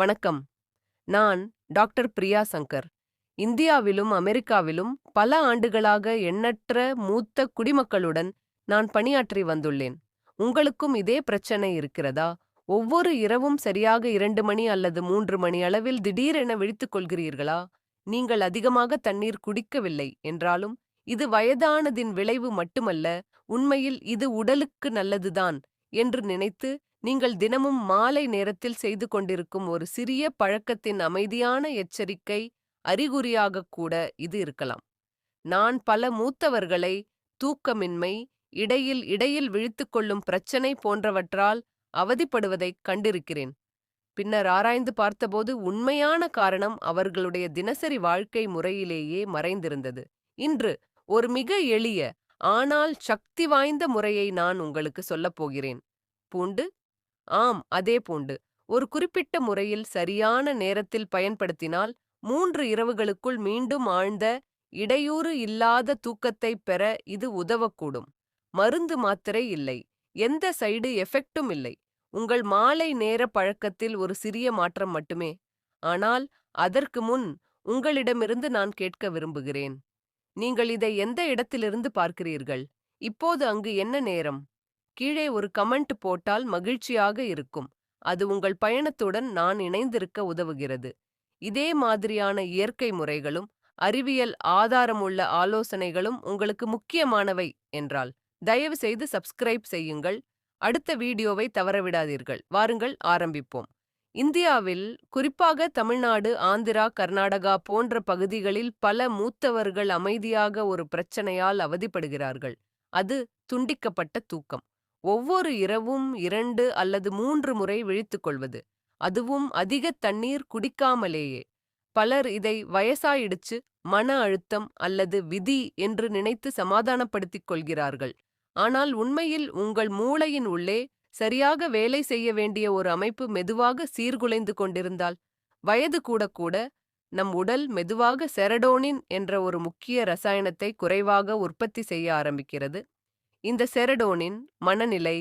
வணக்கம். நான் டாக்டர் பிரியா சங்கர். இந்தியாவிலும் அமெரிக்காவிலும் பல ஆண்டுகளாக எண்ணற்ற மூத்த குடிமக்களுடன் நான் பணியாற்றி வந்துள்ளேன். உங்களுக்கும் இதே பிரச்சனை இருக்கிறதா? ஒவ்வொரு இரவும் சரியாக இரண்டு மணி அல்லது மூன்று மணி அளவில் திடீரென விழித்துக் கொள்கிறீர்களா? நீங்கள் அதிகமாக தண்ணீர் குடிக்கவில்லை என்றாலும் இது வயதானதின் விளைவு மட்டுமல்ல உண்மையில் இது உடலுக்கு நல்லதுதான் என்று நினைத்து நீங்கள் தினமும் மாலை நேரத்தில் செய்து கொண்டிருக்கும் ஒரு சிறிய பழக்கத்தின் அமைதியான எச்சரிக்கை அறிகுறியாகக் கூட இது இருக்கலாம். நான் பல மூத்தவர்களை தூக்கமின்மை இடையில் இடையில் விழித்துக் கொள்ளும் பிரச்சனை போன்றவற்றால் அவதிப்படுவதைக் கண்டிருக்கிறேன். பின்னர் ஆராய்ந்து பார்த்தபோது உண்மையான காரணம் அவர்களுடைய தினசரி வாழ்க்கை முறையிலேயே மறைந்திருந்தது. இன்று ஒரு மிக எளிய ஆனால் சக்தி வாய்ந்த முறையை நான் உங்களுக்கு சொல்லப் போகிறேன். பூண்டு ஆம் அதே பூண்டு. ஒரு குறிப்பிட்ட முறையில் சரியான நேரத்தில் பயன்படுத்தினால் மூன்று இரவுகளுக்குள் மீண்டும் ஆழ்ந்த இடையூறு இல்லாத தூக்கத்தை பெற இது உதவக்கூடும். மருந்து மாத்திரை இல்லை. எந்த சைடு எஃபெக்டும் இல்லை. உங்கள் மாலை நேர பழக்கத்தில் ஒரு சிறிய மாற்றம் மட்டுமே. ஆனால் அதற்கு முன் உங்களிடமிருந்து நான் கேட்க விரும்புகிறேன். நீங்கள் இதை எந்த இடத்திலிருந்து பார்க்கிறீர்கள்? இப்போது அங்கு என்ன நேரம்? கீழே ஒரு கமெண்ட் போட்டால் மகிழ்ச்சியாக இருக்கும். அது உங்கள் பயணத்துடன் நான் இணைந்திருக்க உதவுகிறது. இதே மாதிரியான இயற்கை முறைகளும் அறிவியல் ஆதாரமுள்ள ஆலோசனைகளும் உங்களுக்கு முக்கியமானவை என்றால் தயவு செய்து சப்ஸ்கிரைப் செய்யுங்கள். அடுத்த வீடியோவை தவறவிடாதீர்கள். வாருங்கள் ஆரம்பிப்போம். இந்தியாவில் குறிப்பாக தமிழ்நாடு ஆந்திரா கர்நாடகா போன்ற பகுதிகளில் பல மூத்தவர்கள் அமைதியாக ஒரு பிரச்சனையால் அவதிப்படுகிறார்கள். அது துண்டிக்கப்பட்ட தூக்கம். ஒவ்வொரு இரவும் இரண்டு அல்லது மூன்று முறை விழித்துக் கொள்வது. அதுவும் அதிக தண்ணீர் குடிக்காமலேயே. பலர் இதை வயசாயிடுச்சு மன அழுத்தம் அல்லது விதி என்று நினைத்து சமாதானப்படுத்திக் கொள்கிறார்கள். ஆனால் உண்மையில் உங்கள் மூளையின் உள்ளே சரியாக வேலை செய்ய வேண்டிய ஒரு அமைப்பு மெதுவாக சீர்குலைந்து கொண்டிருந்தால் வயது கூட கூட நம் உடல் மெதுவாக செரடோனின் என்ற ஒரு முக்கிய ரசாயனத்தை குறைவாக உற்பத்தி செய்ய ஆரம்பிக்கிறது. இந்த செரடோனின் மனநிலை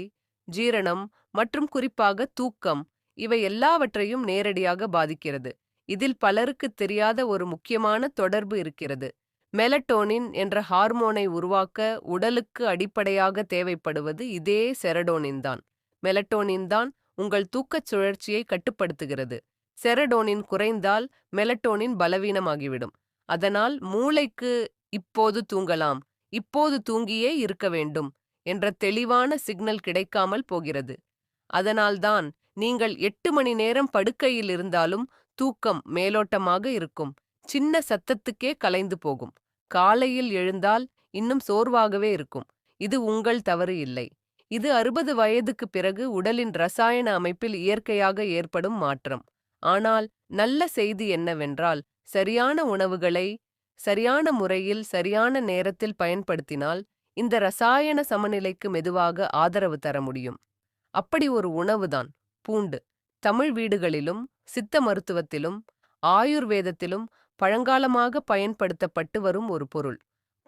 ஜீரணம் மற்றும் குறிப்பாக தூக்கம் இவை எல்லாவற்றையும் நேரடியாக பாதிக்கிறது. இதில் பலருக்கு தெரியாத ஒரு முக்கியமான தொடர்பு இருக்கிறது. மெலட்டோனின் என்ற ஹார்மோனை உருவாக்க உடலுக்கு அடிப்படையாக தேவைப்படுவது இதே செரடோனின் தான். மெலட்டோனின் தான் உங்கள் தூக்கச் சுழற்சியை கட்டுப்படுத்துகிறது. செரடோனின் குறைந்தால் மெலட்டோனின் பலவீனமாகிவிடும். அதனால் மூளைக்கு இப்போது தூங்கலாம். இப்போது தூங்கியே இருக்க வேண்டும் என்ற தெளிவான சிக்னல் கிடைக்காமல் போகிறது. அதனால்தான் நீங்கள் எட்டு மணி நேரம் படுக்கையில் இருந்தாலும் தூக்கம் மேலோட்டமாக இருக்கும். சின்ன சத்தத்துக்கே கலைந்து போகும். காலையில் எழுந்தால் இன்னும் சோர்வாகவே இருக்கும். இது உங்கள் தவறு இல்லை. இது அறுபது வயதுக்கு பிறகு உடலின் ரசாயன அமைப்பில் இயற்கையாக ஏற்படும் மாற்றம். ஆனால் நல்ல செய்தி என்னவென்றால் சரியான உணவுகளை சரியான முறையில் சரியான நேரத்தில் பயன்படுத்தினால் இந்த ரசாயன சமநிலைக்கு மெதுவாக ஆதரவு தர முடியும். அப்படி ஒரு உணவுதான் பூண்டு. தமிழ் வீடுகளிலும் சித்த மருத்துவத்திலும் ஆயுர்வேதத்திலும் பழங்காலமாக பயன்படுத்தப்பட்டு வரும் ஒரு பொருள்.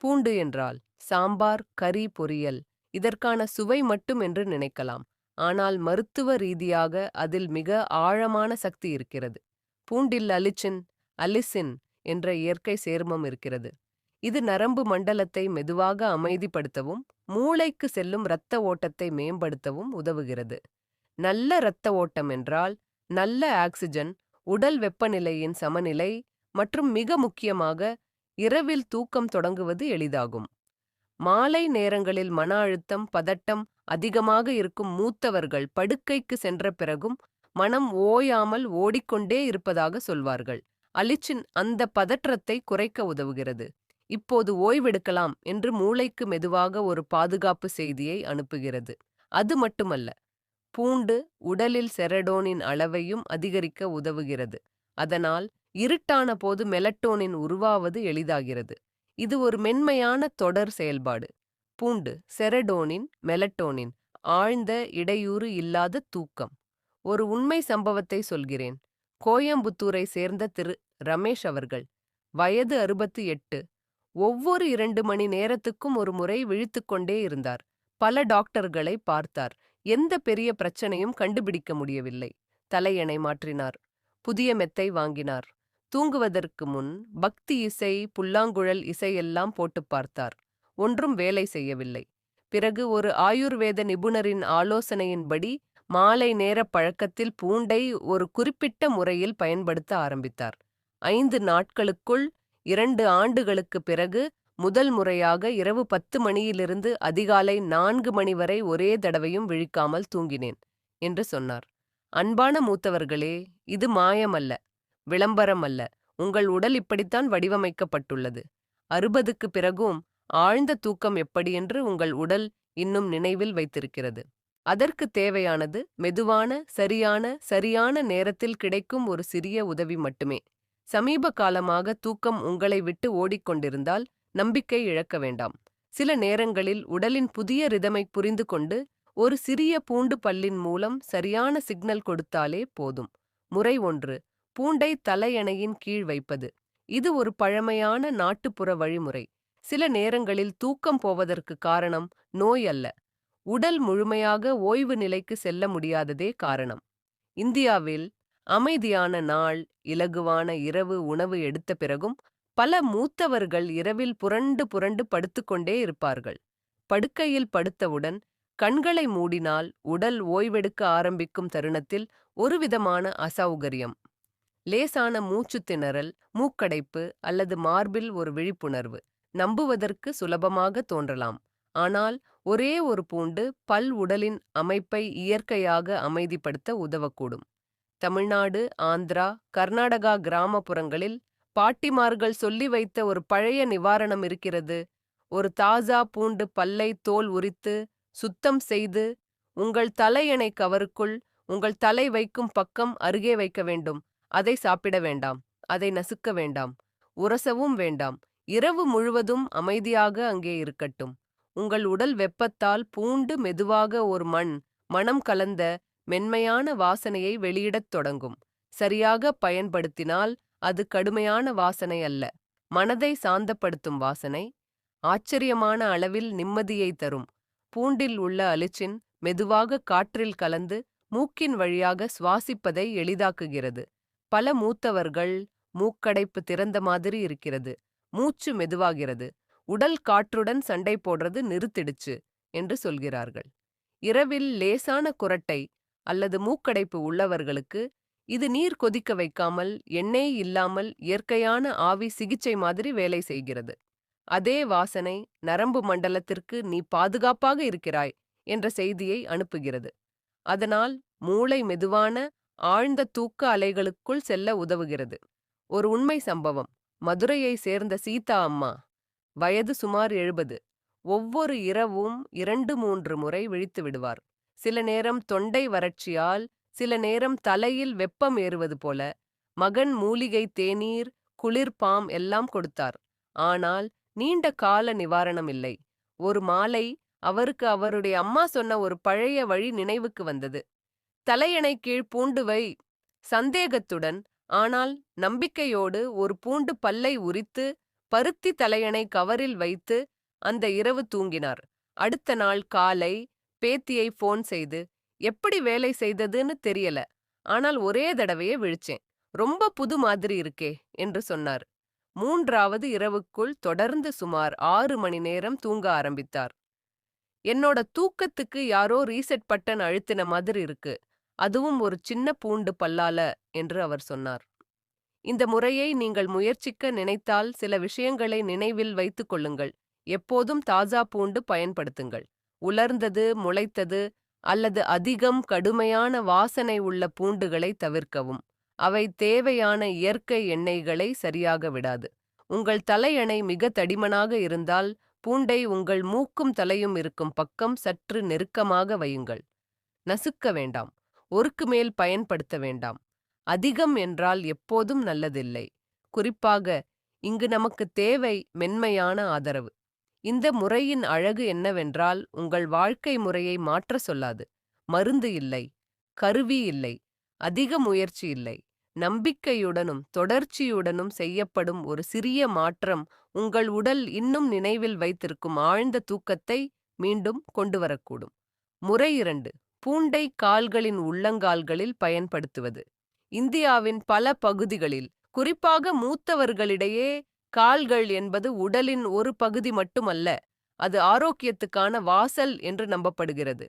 பூண்டு என்றால் சாம்பார் கறி பொரியல். இதற்கான சுவை மட்டும் என்று நினைக்கலாம். ஆனால் மருத்துவ ரீதியாக அதில் மிக ஆழமான சக்தி இருக்கிறது. பூண்டில் அலிச்சின் அலிசின் என்ற இயற்கை சேர்மம் இருக்கிறது. இது நரம்பு மண்டலத்தை மெதுவாக அமைதிப்படுத்தவும் மூளைக்கு செல்லும் இரத்த ஓட்டத்தை மேம்படுத்தவும் உதவுகிறது. நல்ல இரத்த ஓட்டம் என்றால் நல்ல ஆக்சிஜன் உடல் வெப்பநிலையின் சமநிலை மற்றும் மிக முக்கியமாக இரவில் தூக்கம் தொடங்குவது எளிதாகும். மாலை நேரங்களில் மன அழுத்தம் பதட்டம் அதிகமாக இருக்கும் மூத்தவர்கள் படுக்கைக்கு சென்ற பிறகும் மனம் ஓயாமல் ஓடிக்கொண்டே இருப்பதாக சொல்வார்கள். அலிச்சின் அந்த பதற்றத்தை குறைக்க உதவுகிறது. இப்போது ஓய்வெடுக்கலாம் என்று மூளைக்கு மெதுவாக ஒரு பாதுகாப்பு செய்தியை அனுப்புகிறது. அது மட்டுமல்ல பூண்டு உடலில் செரடோனின் அளவையும் அதிகரிக்க உதவுகிறது. அதனால் இருட்டான போது மெலட்டோனின் உருவாவது எளிதாகிறது. இது ஒரு மென்மையான தொடர் செயல்பாடு. பூண்டு செரடோனின் மெலட்டோனின் ஆழ்ந்த இடையூறு இல்லாத தூக்கம். ஒரு உண்மை சம்பவத்தை சொல்கிறேன். கோயம்புத்தூரை சேர்ந்த திரு. ரமேஷ் அவர்கள் வயது அறுபத்தி எட்டு ஒவ்வொரு இரண்டு மணி நேரத்துக்கும் ஒரு முறை விழித்துக்கொண்டே இருந்தார். பல டாக்டர்களை பார்த்தார். எந்த பெரிய பிரச்சனையும் கண்டுபிடிக்க முடியவில்லை. தலையணை மாற்றினார். புதிய மெத்தை வாங்கினார். தூங்குவதற்கு முன் பக்தி இசை புல்லாங்குழல் இசையெல்லாம் போட்டுப் பார்த்தார். ஒன்றும் வேலை செய்யவில்லை. பிறகு ஒரு ஆயுர்வேத நிபுணரின் ஆலோசனையின்படி மாலை நேரப் பழக்கத்தில் பூண்டை ஒரு குறிப்பிட்ட முறையில் பயன்படுத்த ஆரம்பித்தார். ஐந்து நாட்களுக்குள் இரண்டு ஆண்டுகளுக்குப் பிறகு முதல் முறையாக இரவு பத்து மணியிலிருந்து அதிகாலை நான்கு மணி வரை ஒரே தடவையும் விழிக்காமல் தூங்கினேன் என்று சொன்னார். அன்பான மூத்தவர்களே இது மாயமல்ல விளம்பரம் அல்ல. உங்கள் உடல் இப்படித்தான் வடிவமைக்கப்பட்டுள்ளது. அறுபதுக்கு பிறகும் ஆழ்ந்த தூக்கம் எப்படியென்று உங்கள் உடல் இன்னும் நினைவில் வைத்திருக்கிறது. அதற்கு தேவையானது மெதுவான சரியான சரியான நேரத்தில் கிடைக்கும் ஒரு சிறிய உதவி மட்டுமே. சமீப காலமாக தூக்கம் உங்களை விட்டு ஓடிக்கொண்டிருந்தால் நம்பிக்கை இழக்க வேண்டாம். சில நேரங்களில் உடலின் புதிய ரிதமை புரிந்து கொண்டு ஒரு சிறிய பூண்டு பல்லின் மூலம் சரியான சிக்னல் கொடுத்தாலே போதும். முறை ஒன்று பூண்டை தலையணையின் கீழ் வைப்பது. இது ஒரு பழமையான நாட்டுப்புற வழிமுறை. சில நேரங்களில் தூக்கம் போவதற்கு காரணம் நோய் அல்ல. உடல் முழுமையாக ஓய்வு நிலைக்கு செல்ல முடியாததே காரணம். இந்தியாவில் அமைதியான நாள் இலகுவான இரவு உணவு எடுத்த பிறகும் பல மூத்தவர்கள் இரவில் புரண்டு புரண்டு படுத்துக்கொண்டே இருப்பார்கள். படுக்கையில் படுத்தவுடன் கண்களை மூடினால் உடல் ஓய்வெடுக்க ஆரம்பிக்கும் தருணத்தில் ஒருவிதமான அசௌகரியம். லேசான மூச்சு திணறல் மூக்கடைப்பு அல்லது மார்பில் ஒரு விழிப்புணர்வு நம்புவதற்கு சுலபமாக தோன்றலாம். ஆனால் ஒரே ஒரு பூண்டு பல் உடலின் அமைப்பை இயற்கையாக அமைதிப்படுத்த உதவக்கூடும். தமிழ்நாடு ஆந்திரா கர்நாடகா கிராமப்புறங்களில் பாட்டிமார்கள் சொல்லி வைத்த ஒரு பழைய நிவாரணம் இருக்கிறது. ஒரு தாசா பூண்டு பல்லை தோல் உரித்து சுத்தம் செய்து உங்கள் தலையணை கவருக்குள் உங்கள் தலை வைக்கும் பக்கம் அருகே வைக்க வேண்டும். அதை சாப்பிட வேண்டாம். அதை நசுக்க வேண்டாம். உரசவும் வேண்டாம். இரவு முழுவதும் அமைதியாக அங்கே இருக்கட்டும். உங்கள் உடல் வெப்பத்தால் பூண்டு மெதுவாக ஒரு மண் மனம் கலந்த மென்மையான வாசனையை வெளியிடத் தொடங்கும். சரியாக பயன்படுத்தினால் அது கடுமையான வாசனை அல்ல. மனதை சாந்தப்படுத்தும் வாசனை ஆச்சரியமான அளவில் நிம்மதியை தரும். பூண்டில் உள்ள அலிச்சின் மெதுவாக காற்றில் கலந்து மூக்கின் வழியாக சுவாசிப்பதை எளிதாக்குகிறது. பல மூத்தவர்கள் மூக்கடைப்பு திறந்த மாதிரி இருக்கிறது. மூச்சு மெதுவாகிறது. உடல் காற்றுடன் சண்டை போடுறது நிறுத்திடுச்சு என்று சொல்கிறார்கள். இரவில் லேசான குரட்டை அல்லது மூக்கடைப்பு உள்ளவர்களுக்கு இது நீர் கொதிக்க வைக்காமல் எண்ணெய் இல்லாமல் இயற்கையான ஆவி சிகிச்சை மாதிரி வேலை செய்கிறது. அதே வாசனை நரம்பு மண்டலத்திற்கு நீ பாதுகாப்பாக இருக்கிறாய் என்ற செய்தியை அனுப்புகிறது. அதனால் மூளை மெதுவான ஆழ்ந்த தூக்க அலைகளுக்குள் செல்ல உதவுகிறது. ஒரு உண்மை சம்பவம். மதுரையை சேர்ந்த சீதா அம்மா. வயது சுமார் எழுபது. ஒவ்வொரு இரவும் இரண்டு மூன்று முறை விழித்து விடுவார். சில நேரம் தொண்டை வறட்சியால் சில நேரம் தலையில் வெப்பம் ஏறுவது போல மகன் மூலிகை தேநீர் குளிர்பாம் எல்லாம் கொடுத்தார். ஆனால் நீண்ட கால நிவாரணம் இல்லை. ஒரு மாலை அவருக்கு அவருடைய அம்மா சொன்ன ஒரு பழைய வழி நினைவுக்கு வந்தது. தலையணை கீழ் பூண்டு வை. சந்தேகத்துடன் ஆனால் நம்பிக்கையோடு ஒரு பூண்டு பல்லை உரித்து பருத்தி தலையணை கவரில் வைத்து அந்த இரவு தூங்கினார். அடுத்த நாள் காலை பேத்தியை ஃபோன் செய்து எப்படி வேலை செய்ததுன்னு தெரியல. ஆனால் ஒரே தடவையே விழிச்சேன். ரொம்ப புது மாதிரி இருக்கே என்று சொன்னார். மூன்றாவது இரவுக்குள் தொடர்ந்து சுமார் ஆறு மணி நேரம் தூங்க ஆரம்பித்தார். என்னோட தூக்கத்துக்கு யாரோ ரீசெட் பட்டன் அழுத்தின மாதிரி இருக்கு. அதுவும் ஒரு சின்ன பூண்டு பல்லால என்று அவர் சொன்னார். இந்த முறையை நீங்கள் முயற்சிக்க நினைத்தால் சில விஷயங்களை நினைவில் வைத்துக் கொள்ளுங்கள். எப்போதும் தாஜா பூண்டு பயன்படுத்துங்கள். உலர்ந்தது முளைத்தது அல்லது அதிகம் கடுமையான வாசனை உள்ள பூண்டுகளை தவிர்க்கவும். அவை தேவையான இயற்கை எண்ணெய்களை சரியாக விடாது. உங்கள் தலையணை மிக தடிமனாக இருந்தால் பூண்டை உங்கள் மூக்கும் தலையும் இருக்கும் பக்கம் சற்று நெருக்கமாக வையுங்கள். நசுக்க வேண்டாம். ஒருக்கு மேல் பயன்படுத்த வேண்டாம். அதிகம் என்றால் எப்போதும் நல்லதில்லை. குறிப்பாக இங்கு நமக்கு தேவை மென்மையான ஆதரவு. இந்த முறையின் அழகு என்னவென்றால் உங்கள் வாழ்க்கை முறையை மாற்ற சொல்லாது. மருந்து இல்லை கருவி இல்லை அதிக முயற்சி இல்லை. நம்பிக்கையுடனும் தொடர்ச்சியுடனும் செய்யப்படும் ஒரு சிறிய மாற்றம் உங்கள் உடல் இன்னும் நினைவில் வைத்திருக்கும் ஆழ்ந்த தூக்கத்தை மீண்டும் கொண்டுவரக்கூடும். முறை இரண்டு பூண்டை கால்களின் உள்ளங்கால்களில் பயன்படுத்துவது. இந்தியாவின் பல பகுதிகளில் குறிப்பாக மூத்தவர்களிடையே கால்கள் என்பது உடலின் ஒரு பகுதி மட்டுமல்ல அது ஆரோக்கியத்துக்கான வாசல் என்று நம்பப்படுகிறது.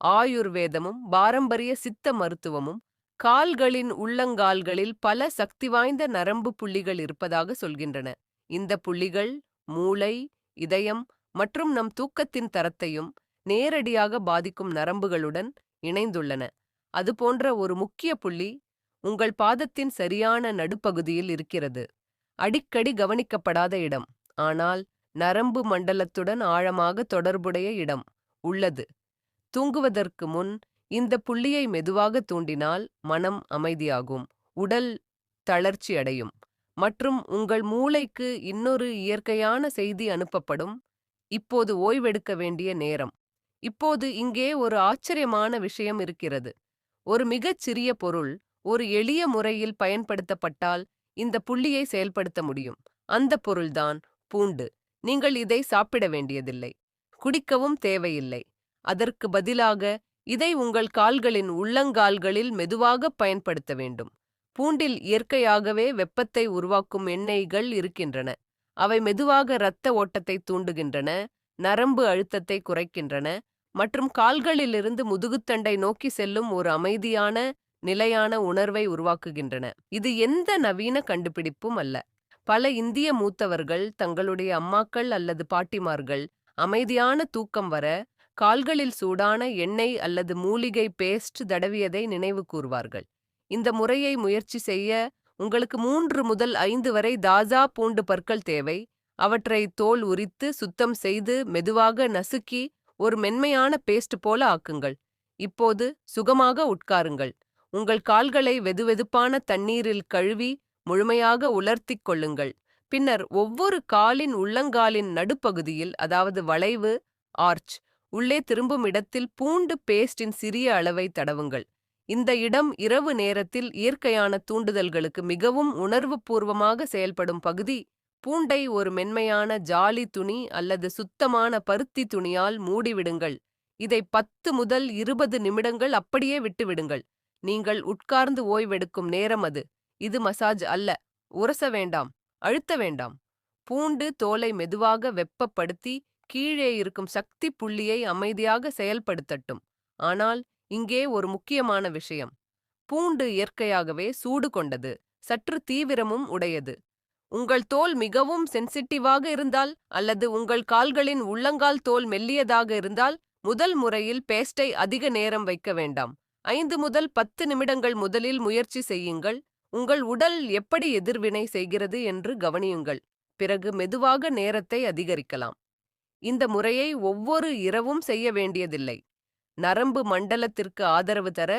ஆயுர்வேதமும் பாரம்பரிய சித்த மருத்துவமும் கால்களின் உள்ளங்கால்களில் பல சக்தி வாய்ந்த நரம்பு புள்ளிகள் இருப்பதாக சொல்கின்றன. இந்த புள்ளிகள் மூளை இதயம் மற்றும் நம் தூக்கத்தின் தரத்தையும் நேரடியாக பாதிக்கும் நரம்புகளுடன் இணைந்துள்ளன. அதுபோன்ற ஒரு முக்கிய புள்ளி உங்கள் பாதத்தின் சரியான நடுப்பகுதியில் இருக்கிறது. அடிக்கடி கவனிக்கப்படாத இடம். ஆனால் நரம்பு மண்டலத்துடன் ஆழமாக தொடர்புடைய இடம் உள்ளது. தூங்குவதற்கு முன் இந்த புள்ளியை மெதுவாக தூண்டினால் மனம் அமைதியாகும். உடல் தளர்ச்சி அடையும். மற்றும் உங்கள் மூளைக்கு இன்னொரு இயற்கையான செய்தி அனுப்பப்படும். இப்போது ஓய்வெடுக்க வேண்டிய நேரம். இப்போது இங்கே ஒரு ஆச்சரியமான விஷயம் இருக்கிறது. ஒரு மிகச் சிறிய பொருள் ஒரு எளிய முறையில் பயன்படுத்தப்பட்டால் இந்த புள்ளியை செயல்படுத்த முடியும். அந்த பொருள்தான் பூண்டு. நீங்கள் இதை சாப்பிட வேண்டியதில்லை. குடிக்கவும் தேவையில்லை. அதற்கு பதிலாக இதை உங்கள் கால்களின் உள்ளங்கால்களில் மெதுவாக பயன்படுத்த வேண்டும். பூண்டில் இயற்கையாகவே வெப்பத்தை உருவாக்கும் எண்ணெய்கள் இருக்கின்றன. அவை மெதுவாக இரத்த ஓட்டத்தை தூண்டுகின்றன நரம்பு அழுத்தத்தை குறைக்கின்றன மற்றும் கால்களிலிருந்து முதுகுத்தண்டை நோக்கி செல்லும் ஒரு அமைதியான நிலையான உணர்வை உருவாக்குகின்றன. இது எந்த நவீன கண்டுபிடிப்பும் அல்ல. பல இந்திய மூத்தவர்கள் தங்களுடைய அம்மாக்கள் அல்லது பாட்டிமார்கள் அமைதியான தூக்கம் வர கால்களில் சூடான எண்ணெய் அல்லது மூலிகை பேஸ்ட் தடவியதை நினைவு கூர்வார்கள். இந்த முறையை முயற்சி செய்ய உங்களுக்கு மூன்று முதல் ஐந்து வரை தாஜா பூண்டு பற்கள் தேவை. அவற்றை தோல் உரித்து சுத்தம் செய்து மெதுவாக நசுக்கி ஒரு மென்மையான பேஸ்ட் போல ஆக்குங்கள். இப்போது சுகமாக உட்காருங்கள். உங்கள் கால்களை வெதுவெதுப்பான தண்ணீரில் கழுவி முழுமையாக உலர்த்திக் கொள்ளுங்கள். பின்னர் ஒவ்வொரு காலின் உள்ளங்காலின் நடுப்பகுதியில் அதாவது வளைவு ஆர்ச் உள்ளே திரும்பும் இடத்தில் பூண்டு பேஸ்டின் சிறிய அளவை தடவுங்கள். இந்த இடம் இரவு நேரத்தில் இயற்கையான தூண்டுதல்களுக்கு மிகவும் உணர்வுபூர்வமாக செயல்படும் பகுதி. பூண்டை ஒரு மென்மையான ஜாலி துணி அல்லது சுத்தமான பருத்தி துணியால் மூடிவிடுங்கள். இதை பத்து முதல் இருபது நிமிடங்கள் அப்படியே விட்டுவிடுங்கள். நீங்கள் உட்கார்ந்து ஓய்வெடுக்கும் நேரம் அது. இது மசாஜ் அல்ல. உரச வேண்டாம். அழுத்த வேண்டாம். பூண்டு தோலை மெதுவாக வெப்பப்படுத்தி கீழே இருக்கும் சக்தி புள்ளியை அமைதியாக செயல்படுத்தட்டும். ஆனால் இங்கே ஒரு முக்கியமான விஷயம். பூண்டு இயற்கையாகவே சூடு கொண்டது. சற்று தீவிரமும் உடையது. உங்கள் தோல் மிகவும் சென்சிட்டிவாக இருந்தால் அல்லது உங்கள் கால்களின் உள்ளங்கால் தோல் மெல்லியதாக இருந்தால் முதல் முறையில் பேஸ்டை அதிக நேரம் வைக்க வேண்டாம். ஐந்து முதல் பத்து நிமிடங்கள் முதலில் முயற்சி செய்யுங்கள். உங்கள் உடல் எப்படி எதிர்வினை செய்கிறது என்று கவனியுங்கள். பிறகு மெதுவாக நேரத்தை அதிகரிக்கலாம். இந்த முறையை ஒவ்வொரு இரவும் செய்ய வேண்டியதில்லை. நரம்பு மண்டலத்திற்கு ஆதரவு தர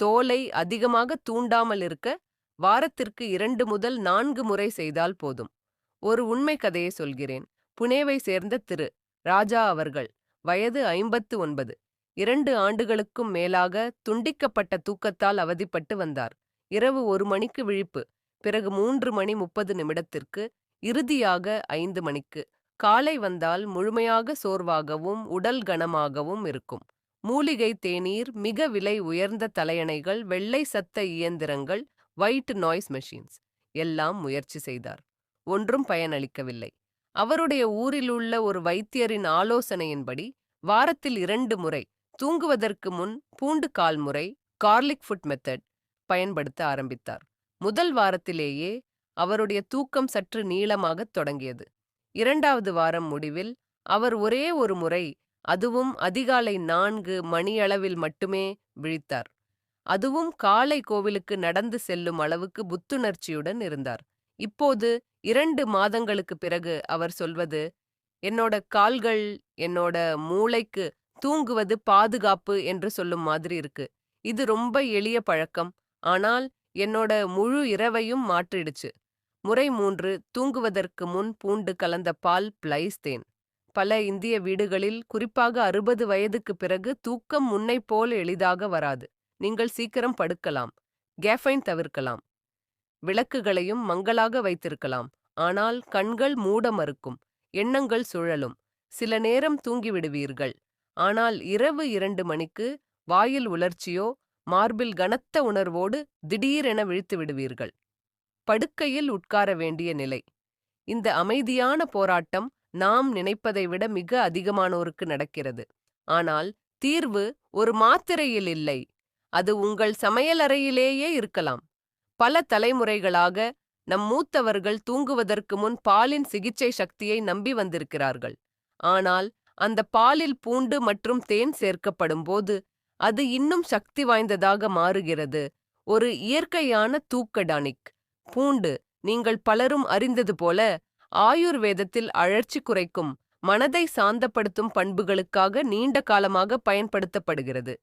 தோலை அதிகமாக தூண்டாமல் இருக்க வாரத்திற்கு இரண்டு முதல் நான்கு முறை செய்தால் போதும். ஒரு உண்மை கதையை சொல்கிறேன். புனேவை சேர்ந்த திரு. ராஜா அவர்கள். வயது ஐம்பத்து ஒன்பது. இரண்டு ஆண்டுகளுக்கும் மேலாக துண்டிக்கப்பட்ட தூக்கத்தால் அவதிப்பட்டு வந்தார். இரவு ஒரு மணிக்கு விழிப்பு பிறகு மூன்று மணி முப்பது நிமிடத்திற்கு இறுதியாக ஐந்து மணிக்கு. காலை வந்தால் முழுமையாக சோர்வாகவும் உடல் கனமாகவும் இருக்கும். மூலிகை தேநீர் மிக விலை உயர்ந்த தலையணைகள் வெள்ளை சத்த இயந்திரங்கள் ஒயிட் நாய்ஸ் மெஷின்ஸ் எல்லாம் முயற்சி செய்தார். ஒன்றும் பயனளிக்கவில்லை. அவருடைய ஊரிலுள்ள ஒரு வைத்தியரின் ஆலோசனையின்படி வாரத்தில் இரண்டு முறை தூங்குவதற்கு முன் பூண்டு கால் முறை கார்லிக் ஃபுட் மெத்தட் பயன்படுத்த ஆரம்பித்தார். முதல் வாரத்திலேயே அவருடைய தூக்கம் சற்று நீளமாகத் தொடங்கியது. இரண்டாவது வாரம் முடிவில் அவர் ஒரே ஒரு முறை அதுவும் அதிகாலை நான்கு மணியளவில் மட்டுமே விழித்தார். அதுவும் காலை கோவிலுக்கு நடந்து செல்லும் அளவுக்கு புத்துணர்ச்சியுடன் இருந்தார். இப்போது இரண்டு மாதங்களுக்கு பிறகு அவர் சொல்வது என்னோட கால்கள் என்னோட மூளைக்கு தூங்குவது பாதுகாப்பு என்று சொல்லும் மாதிரி இருக்கு. இது ரொம்ப எளிய பழக்கம். ஆனால் என்னோட முழு இரவையும் மாற்றிடுச்சு. முறை மூன்று தூங்குவதற்கு முன் பூண்டு கலந்த பால் பிளைஸ் தேன் பல இந்திய வீடுகளில் குறிப்பாக அறுபது வயதுக்கு பிறகு தூக்கம் முன்னை போல் எளிதாக வராது. நீங்கள் சீக்கிரம் படுக்கலாம். கேஃபைன் தவிர்க்கலாம். விளக்குகளையும் மங்களாக வைத்திருக்கலாம். ஆனால் கண்கள் மூட மறுக்கும் எண்ணங்கள் சுழலும். சில நேரம் தூங்கிவிடுவீர்கள். ஆனால் இரவு இரண்டு மணிக்கு வாயில் உலர்ச்சியோ மார்பில் கனத்த உணர்வோடு திடீரென விழித்து விடுவீர்கள். படுக்கையில் உட்கார வேண்டிய நிலை. இந்த அமைதியான போராட்டம் நாம் நினைப்பதை விட மிக அதிகமானோருக்கு நடக்கிறது. ஆனால் தீர்வு ஒரு மாத்திரையில் இல்லை. அது உங்கள் சமையலறையிலேயே இருக்கலாம். பல தலைமுறைகளாக நம் மூத்தவர்கள் தூங்குவதற்கு முன் பாலின் சிகிச்சை சக்தியை நம்பி வந்திருக்கிறார்கள். ஆனால் அந்த பாலில் பூண்டு மற்றும் தேன் சேர்க்கப்படும்போது அது இன்னும் சக்தி வாய்ந்ததாக மாறுகிறது. ஒரு இயற்கையான தூக்கடானிக். பூண்டு நீங்கள் பலரும் அறிந்தது போல ஆயுர்வேதத்தில் அழற்சி குறைக்கும் மனதை சாந்தப்படுத்தும் பண்புகளுக்காக நீண்ட காலமாக பயன்படுத்தப்படுகிறது.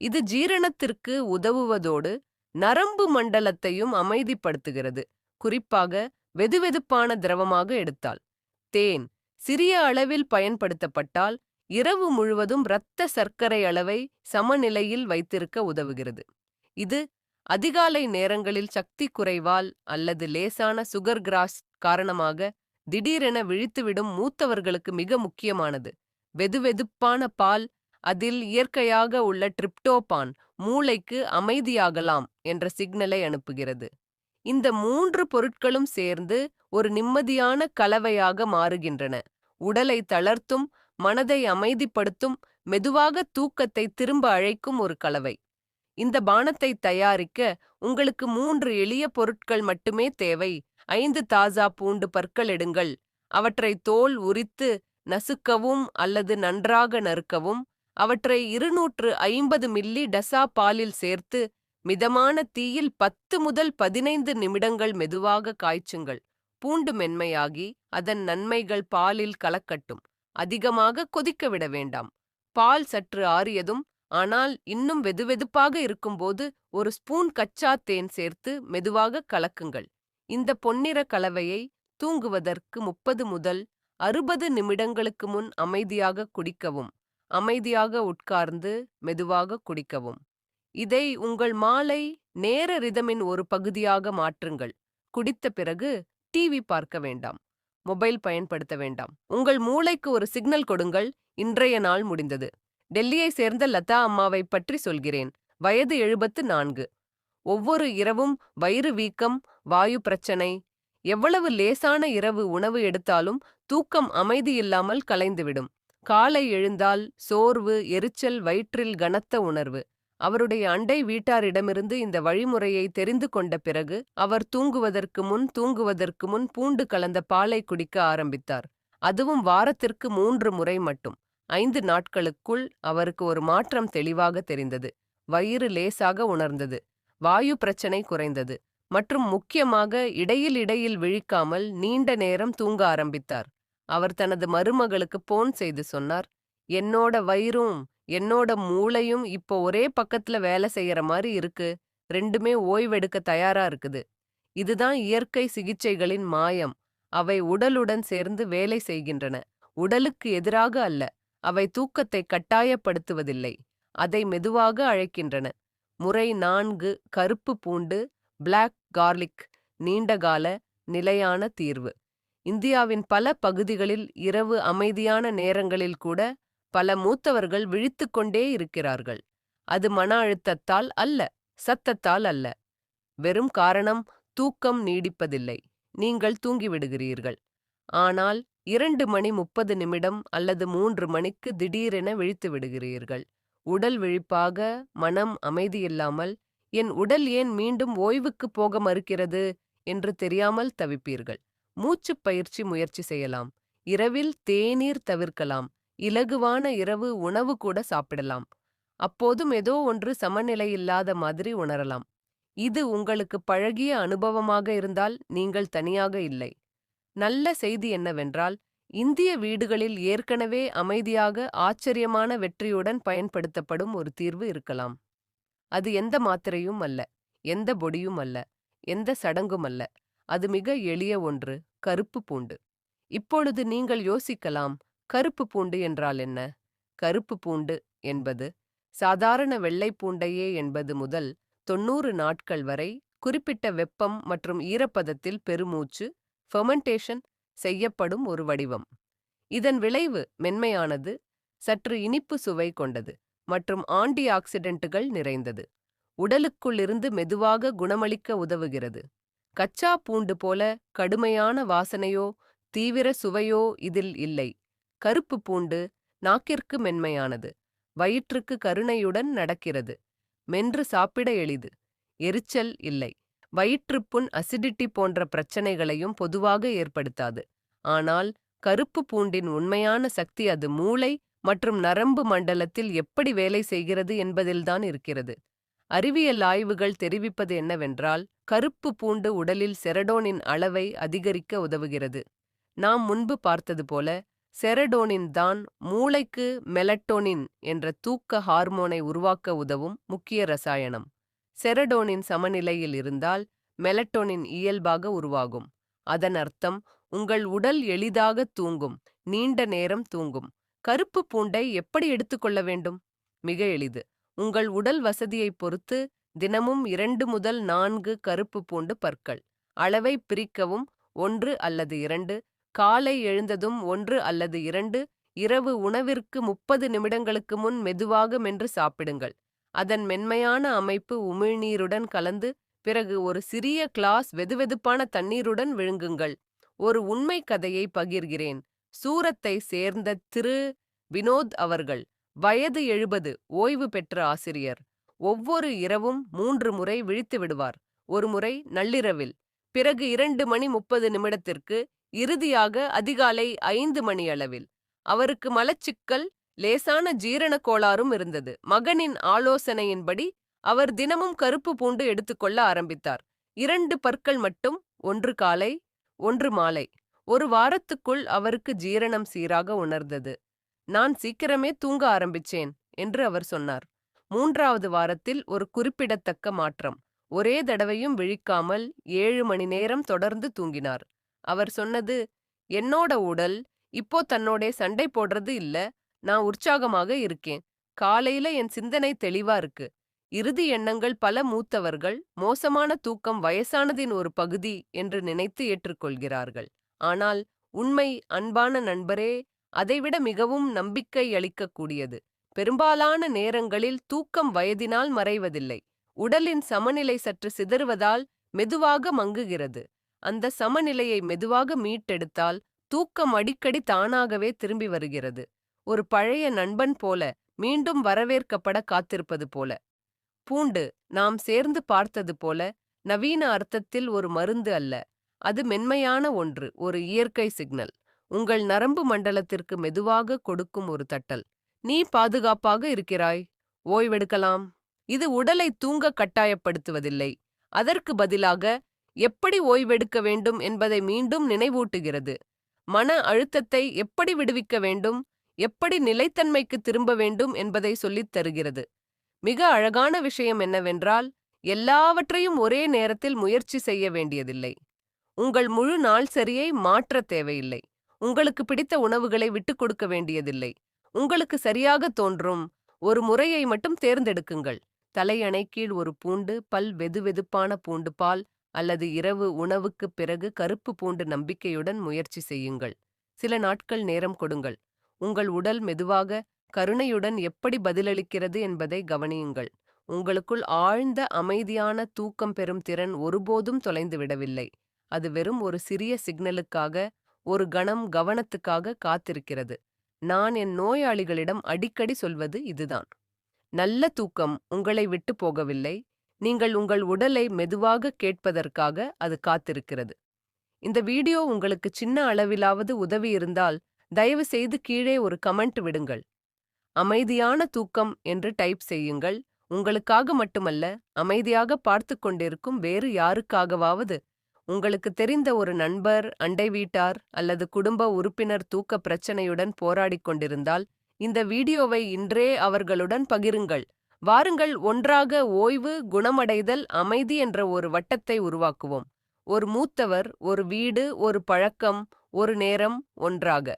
இது ஜீரணத்திற்கு உதவுவதோடு நரம்பு மண்டலத்தையும் அமைதிப்படுத்துகிறது. குறிப்பாக வெதுவெதுப்பான திரவமாக எடுத்தால். தேன் சிறிய அளவில் பயன்படுத்தப்பட்டால் இரவு முழுவதும் இரத்த சர்க்கரை அளவை சமநிலையில் வைத்திருக்க உதவுகிறது. இது அதிகாலை நேரங்களில் சக்தி குறைவால் அல்லது லேசான சுகர் கிராஸ் காரணமாக திடீரென விழித்துவிடும் மூத்தவர்களுக்கு மிக முக்கியமானது. வெதுவெதுப்பான பால் அதில் இயற்கையாக உள்ள ட்ரிப்டோபான் மூளைக்கு அமைதியாகலாம் என்ற சிக்னலை அனுப்புகிறது. இந்த மூன்று பொருட்களும் சேர்ந்து ஒரு நிம்மதியான கலவையாக மாறுகின்றன. உடலை தளர்த்தும் மனதை அமைதிப்படுத்தும் மெதுவாக தூக்கத்தை திரும்ப அழைக்கும் ஒரு கலவை. இந்த பானத்தை தயாரிக்க உங்களுக்கு மூன்று எளிய பொருட்கள் மட்டுமே தேவை. ஐந்து தாசா பூண்டு பற்கள் எடுங்கள். அவற்றை தோல் உரித்து நசுக்கவும் அல்லது நன்றாக நறுக்கவும். அவற்றை இருநூற்று ஐம்பது மில்லி டசா பாலில் சேர்த்து மிதமான தீயில் பத்து முதல் பதினைந்து நிமிடங்கள் மெதுவாக காய்ச்சுங்கள். பூண்டு மென்மையாகி அதன் நன்மைகள் பாலில் கலக்கட்டும். அதிகமாக கொதிக்க விட வேண்டாம். பால் சற்று ஆறியதும் ஆனால் இன்னும் வெதுவெதுப்பாக இருக்கும்போது ஒரு ஸ்பூன் கச்சா தேன் சேர்த்து மெதுவாக கலக்குங்கள். இந்த பொன்னிற கலவையை தூங்குவதற்கு முப்பது முதல் அறுபது நிமிடங்களுக்கு முன் அமைதியாக குடிக்கவும். அமைதியாக உட்கார்ந்து மெதுவாக குடிக்கவும். இதை உங்கள் மாலை நேர ரிதமின் ஒரு பகுதியாக மாற்றுங்கள். குடித்த பிறகு டிவி பார்க்க வேண்டாம். மொபைல் பயன்படுத்த வேண்டாம். உங்கள் மூளைக்கு ஒரு சிக்னல் கொடுங்கள். இன்றைய நாள் முடிந்தது. டெல்லியை சேர்ந்த லதா அம்மாவை பற்றி சொல்கிறேன். வயது எழுபத்து நான்கு ஒவ்வொரு இரவும் வயிறு வீக்கம் வாயு பிரச்சனை. எவ்வளவு லேசான இரவு உணவு எடுத்தாலும் தூக்கம் அமைதியில்லாமல் கலைந்துவிடும். காலை எழுந்தால் சோர்வு எரிச்சல் வயிற்றில் கனத்த உணர்வு. அவருடைய அண்டை வீட்டாரிடமிருந்து இந்த வழிமுறையை தெரிந்து கொண்ட பிறகு அவர் தூங்குவதற்கு முன் தூங்குவதற்கு முன் பூண்டு கலந்த பாலை குடிக்க ஆரம்பித்தார். அதுவும் வாரத்திற்கு மூன்று முறை மட்டும். ஐந்து நாட்களுக்குள் அவருக்கு ஒரு மாற்றம் தெளிவாக தெரிந்தது. வயிறு லேசாக உணர்ந்தது. வாயு பிரச்சனை குறைந்தது. மற்றும் முக்கியமாக இடையில் இடையில் விழிக்காமல் நீண்ட நேரம் தூங்க ஆரம்பித்தார். அவர் தனது மருமகளுக்கு போன் செய்து சொன்னார் என்னோட வயிறும் என்னோட மூளையும் இப்போ ஒரே பக்கத்துல வேலை செய்யற மாதிரி இருக்கு. ரெண்டுமே ஓய்வெடுக்க தயாரா இருக்குது. இதுதான் இயற்கை சிகிச்சைகளின் மாயம். அவை உடலுடன் சேர்ந்து வேலை செய்கின்றன. உடலுக்கு எதிராக அல்ல. அவை தூக்கத்தை கட்டாயப்படுத்துவதில்லை. அதை மெதுவாக அழைக்கின்றன. முறை நான்கு கருப்பு பூண்டு பிளாக் கார்லிக் நீண்டகால நிலையான தீர்வு. இந்தியாவின் பல பகுதிகளில் இரவு அமைதியான நேரங்களில் கூட பல மூத்தவர்கள் விழித்து கொண்டே இருக்கிறார்கள். அது மன அழுத்தத்தால் அல்ல சத்தத்தால் அல்ல. வெறும் காரணம் தூக்கம் நீடிப்பதில்லை. நீங்கள் தூங்கிவிடுகிறீர்கள். ஆனால் இரண்டு மணி முப்பது நிமிடம் அல்லது மூன்று மணிக்கு திடீரென விழித்து விடுகிறீர்கள். உடல் விழிப்பாக மனம் அமைதியில்லாமல் என் உடல் ஏன் மீண்டும் ஓய்வுக்கு போக மறுக்கிறது? என்று தெரியாமல் தவிப்பீர்கள். மூச்சுப் பயிற்சி முயற்சி செய்யலாம். இரவில் தேநீர் தவிர்க்கலாம். இலகுவான இரவு உணவு கூட சாப்பிடலாம். அப்போதும் ஏதோ ஒன்று சமநிலையில்லாத மாதிரி உணரலாம். இது உங்களுக்கு பழகிய அனுபவமாக இருந்தால் நீங்கள் தனியாக இல்லை. நல்ல செய்தி என்னவென்றால் இந்திய வீடுகளில் ஏற்கனவே அமைதியாக ஆச்சரியமான வெற்றியுடன் பயன்படுத்தப்படும் ஒரு தீர்வு இருக்கலாம். அது எந்த மாத்திரையும் அல்ல எந்த பொடியும் அல்ல எந்த சடங்கும் அல்ல. அது மிக எளிய ஒன்று கருப்பு பூண்டு. இப்பொழுது நீங்கள் யோசிக்கலாம் கருப்பு பூண்டு என்றால் என்ன? கருப்பு பூண்டு என்பது சாதாரண வெள்ளை பூண்டையே என்பது முதல் தொன்னூறு நாட்கள் வரை குறிப்பிட்ட வெப்பம் மற்றும் ஈரப்பதத்தில் பெருமூச்சு ஃபெர்மெண்டேஷன் செய்யப்படும் ஒரு வடிவம். இதன் விளைவு மென்மையானது சற்று இனிப்பு சுவை கொண்டது மற்றும் ஆன்டி ஆக்சிடென்ட்டுகள் நிறைந்தது. உடலுக்குள்ளிருந்து மெதுவாக குணமளிக்க உதவுகிறது. கச்சா பூண்டு போல கடுமையான வாசனையோ தீவிர சுவையோ இதில் இல்லை. கருப்பு பூண்டு நாக்கிற்கு மென்மையானது வயிற்றுக்கு கருணையுடன் நடக்கிறது. மென்று சாப்பிட எளிது. எரிச்சல் இல்லை. வயிற்றுப்புண் அசிடிட்டி போன்ற பிரச்சனைகளையும் பொதுவாக ஏற்படுத்தாது. ஆனால் கருப்பு பூண்டின் உண்மையான சக்தி அது மூளை மற்றும் நரம்பு மண்டலத்தில் எப்படி வேலை செய்கிறது என்பதில்தான் இருக்கிறது. அறிவியல் ஆய்வுகள் தெரிவிப்பது என்னவென்றால் கருப்பு பூண்டு உடலில் செரடோனின் அளவை அதிகரிக்க உதவுகிறது. நாம் முன்பு பார்த்தது போல செரடோனின் தான் மூளைக்கு மெலட்டோனின் என்ற தூக்க ஹார்மோனை உருவாக்க உதவும் முக்கிய ரசாயனம். செரடோனின் சமநிலையில் இருந்தால் மெலட்டோனின் இயல்பாக உருவாகும். அதன் அர்த்தம் உங்கள் உடல் எளிதாக தூங்கும் நீண்ட நேரம் தூங்கும். கருப்பு பூண்டை எப்படி எடுத்துக்கொள்ள வேண்டும்? மிக எளிது. உங்கள் உடல் வசதியைப் பொறுத்து தினமும் இரண்டு முதல் நான்கு கருப்பு பூண்டு பற்கள். அளவை பிரிக்கவும் ஒன்று அல்லது இரண்டு காலை எழுந்ததும் ஒன்று அல்லது இரண்டு இரவு உணவிற்கு முப்பது நிமிடங்களுக்கு முன் மெதுவாக மென்று சாப்பிடுங்கள். அதன் மென்மையான அமைப்பு உமிழ்நீருடன் கலந்து பிறகு ஒரு சிறிய கிளாஸ் வெதுவெதுப்பான தண்ணீருடன் விழுங்குங்கள். ஒரு உண்மை கதையை பகிர்கிறேன். சூரத்தை சேர்ந்த திரு. வினோத் அவர்கள் வயது எழுபது ஓய்வு பெற்ற ஆசிரியர். ஒவ்வொரு இரவும் மூன்று முறை விழித்து விடுவார். ஒரு முறை நள்ளிரவில். பிறகு இரண்டு மணி முப்பது நிமிடத்திற்கு இறுதியாக அதிகாலை ஐந்து மணி அளவில். அவருக்கு மலச்சிக்கல் லேசான ஜீரண கோளாறும் இருந்தது. மகனின் ஆலோசனையின்படி அவர் தினமும் கருப்பு பூண்டு எடுத்துக்கொள்ள ஆரம்பித்தார். இரண்டு பற்கள் மட்டும் ஒன்று காலை ஒன்று மாலை. ஒரு வாரத்துக்குள் அவருக்கு ஜீரணம் சீராக உணர்ந்தது. நான் சீக்கிரமே தூங்க ஆரம்பிச்சேன் என்று அவர் சொன்னார். மூன்றாவது வாரத்தில் ஒரு குறிப்பிடத்தக்க மாற்றம். ஒரே தடவையும் விழிக்காமல் ஏழு மணி நேரம் தொடர்ந்து தூங்கினார். அவர் சொன்னது என்னோட உடல் இப்போ தன்னோடே சண்டை போடுறது இல்ல நான் உற்சாகமாக இருக்கேன். காலையில என் சிந்தனை தெளிவா இருக்கு. இறுதி எண்ணங்கள் பல மூத்தவர்கள் மோசமான தூக்கம் வயசானதின் ஒரு பகுதி என்று நினைத்து ஏற்றுக்கொள்கிறார்கள். ஆனால் உண்மை அன்பான நண்பரே அதைவிட மிகவும் நம்பிக்கை அளிக்கக்கூடியது. பெரும்பாலான நேரங்களில் தூக்கம் வயதினால் மறைவதில்லை. உடலின் சமநிலை சற்று சிதறுவதால் மெதுவாக மங்குகிறது. அந்த சமநிலையை மெதுவாக மீட்டெடுத்தால் தூக்கம் அடிக்கடி தானாகவே திரும்பி வருகிறது. ஒரு பழைய நண்பன் போல மீண்டும் வரவேற்கப்பட காத்திருப்பது போல. பூண்டு நாம் சேர்ந்து பார்த்தது போல நவீன அர்த்தத்தில் ஒரு மருந்து அல்ல. அது மென்மையான ஒன்று ஒரு இயற்கை சிக்னல். உங்கள் நரம்பு மண்டலத்திற்கு மெதுவாக கொடுக்கும் ஒரு தட்டல். நீ பாதுகாப்பாக இருக்கிறாய். ஓய்வெடுக்கலாம். இது உடலை தூங்க கட்டாயப்படுத்துவதில்லை. அதற்கு பதிலாக எப்படி ஓய்வெடுக்க வேண்டும் என்பதை மீண்டும் நினைவூட்டுகிறது. மன அழுத்தத்தை எப்படி விடுவிக்க வேண்டும் எப்படி நிலைத்தன்மைக்கு திரும்ப வேண்டும் என்பதை சொல்லித் தருகிறது. மிக அழகான விஷயம் என்னவென்றால் எல்லாவற்றையும் ஒரே நேரத்தில் முயற்சி செய்ய வேண்டியதில்லை. உங்கள் முழு நாள் சரியை மாற்ற தேவையில்லை. உங்களுக்கு பிடித்த உணவுகளை விட்டுக் கொடுக்க வேண்டியதில்லை. உங்களுக்கு சரியாக தோன்றும் ஒரு முறையை மட்டும் தேர்ந்தெடுக்குங்கள். தலையணை கீழ் ஒரு பூண்டு பல் வெதுவெதுப்பான பூண்டு பால் அல்லது இரவு உணவுக்குப் பிறகு கருப்பு பூண்டு நம்பிக்கையுடன் முயற்சி செய்யுங்கள். சில நாட்கள் நேரம் கொடுங்கள். உங்கள் உடல் மெதுவாக கருணையுடன் எப்படி பதிலளிக்கிறது என்பதை கவனியுங்கள். உங்களுக்குள் ஆழ்ந்த அமைதியான தூக்கம் பெறும் திறன் ஒருபோதும் தொலைந்து விடவில்லை. அது வெறும் ஒரு சிறிய சிக்னலுக்காக ஒரு கணம் கவனத்துக்காக காத்திருக்கிறது. நான் என் நோயாளிகளிடம் அடிக்கடி சொல்வது இதுதான். நல்ல தூக்கம் உங்களை விட்டு போகவில்லை. நீங்கள் உங்கள் உடலை மெதுவாக கேட்பதற்காக அது காத்திருக்கிறது. இந்த வீடியோ உங்களுக்கு சின்ன அளவிலாவது உதவி இருந்தால் தயவு செய்து கீழே ஒரு கமெண்ட் விடுங்கள். அமைதியான தூக்கம் என்று டைப் செய்யுங்கள். உங்களுக்காக மட்டுமல்ல அமைதியாக பார்த்து கொண்டிருக்கும் வேறு யாருக்காகவாவது உங்களுக்கு தெரிந்த ஒரு நண்பர் அண்டை வீட்டார் அல்லது குடும்ப உறுப்பினர் தூக்க பிரச்சனையுடன் போராடிக் கொண்டிருந்தால் இந்த வீடியோவை இன்றே அவர்களுடன் பகிருங்கள். வாருங்கள் ஒன்றாக ஓய்வு குணமடைதல் அமைதி என்ற ஒரு வட்டத்தை உருவாக்குவோம். ஒரு மூத்தவர் ஒரு வீடு ஒரு பழக்கம் ஒரு நேரம் ஒன்றாக.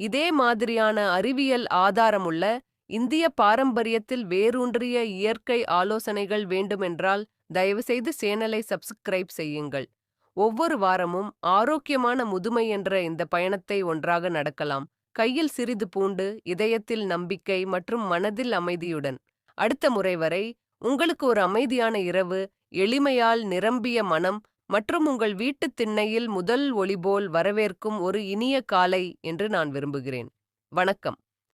இதே மாதிரியான அறிவியல் ஆதாரமுள்ள இந்திய பாரம்பரியத்தில் வேரூன்றிய இயற்கை ஆலோசனைகள் வேண்டுமென்றால் தயவுசெய்து சேனலை சப்ஸ்கிரைப் செய்யுங்கள். ஒவ்வொரு வாரமும் ஆரோக்கியமான முதுமை என்ற இந்த பயணத்தை ஒன்றாக நடக்கலாம். கையில் சிறிது பூண்டு இதயத்தில் நம்பிக்கை மற்றும் மனதில் அமைதியுடன். அடுத்த முறை வரை உங்களுக்கு ஒரு அமைதியான இரவு எளிமையால் நிரம்பிய மனம் மற்றும் உங்கள் வீட்டுத் திண்ணையில் முதல் ஒளிபோல் வரவேற்கும் ஒரு இனிய காலை என்று நான் விரும்புகிறேன். வணக்கம்.